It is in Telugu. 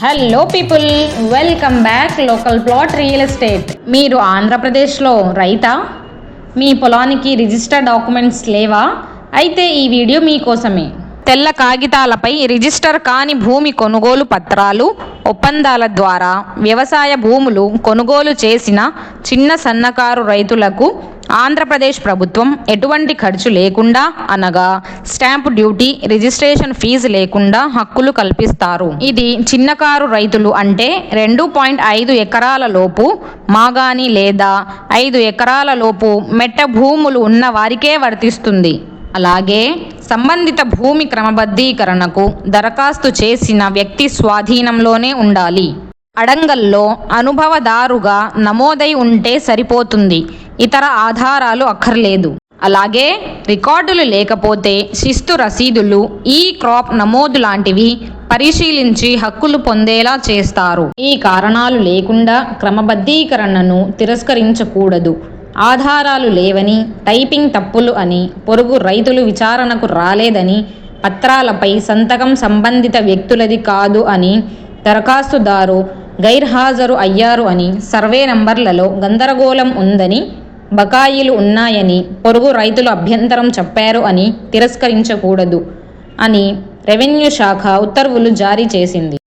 Hello people welcome back local plot real estate మీరు ఆంధ్రప్రదేశ్లో రైతా? మీ పొలానికి రిజిస్టర్ డాక్యుమెంట్స్ లేవా? అయితే ఈ వీడియో మీకోసమే. తెల్ల కాగితాలపై రిజిస్టర్ కాని భూమి కొనుగోలు పత్రాలు ఒప్పందాల ద్వారా వ్యవసాయ భూములు కొనుగోలు చేసిన చిన్న సన్నకారు రైతులకు ఆంధ్రప్రదేశ్ ప్రభుత్వం ఎటువంటి ఖర్చు లేకుండా అనగా స్టాంపు డ్యూటీ రిజిస్ట్రేషన్ ఫీజు లేకుండా హక్కులు కల్పిస్తారు. ఇది చిన్నకారు రైతులు అంటే రెండు పాయింట్ ఐదు ఎకరాల లోపు మాగాని లేదా ఐదు ఎకరాల లోపు మెట్ట భూములు ఉన్న వారికే వర్తిస్తుంది. అలాగే సంబంధిత భూమి క్రమబద్ధీకరణకు దరఖాస్తు చేసిన వ్యక్తి స్వాధీనంలోనే ఉండాలి. అడంగల్లో అనుభవదారుగా నమోదై ఉంటే సరిపోతుంది. ఇతర ఆధారాలు అక్కర్లేదు. అలాగే రికార్డులు లేకపోతే శిస్తు రసీదులు ఈ క్రాప్ నమోదు లాంటివి పరిశీలించి హక్కులు పొందేలా చేస్తారు. ఈ కారణాలు లేకుండా క్రమబద్ధీకరణను తిరస్కరించకూడదు. ఆధారాలు లేవని టైపింగ్ తప్పులు అని పొరుగు రైతులు విచారణకు రాలేదని పత్రాలపై సంతకం సంబంధిత వ్యక్తులది కాదు అని దరఖాస్తుదారు గైర్హాజరు అయ్యారు అని సర్వే నంబర్లలో గందరగోళం ఉందని బకాయిలు ఉన్నాయని పొరుగు రైతులు అభ్యంతరం చెప్పారు అని తిరస్కరించకూడదు అని రెవెన్యూ శాఖ ఉత్తర్వులు జారీ చేసింది.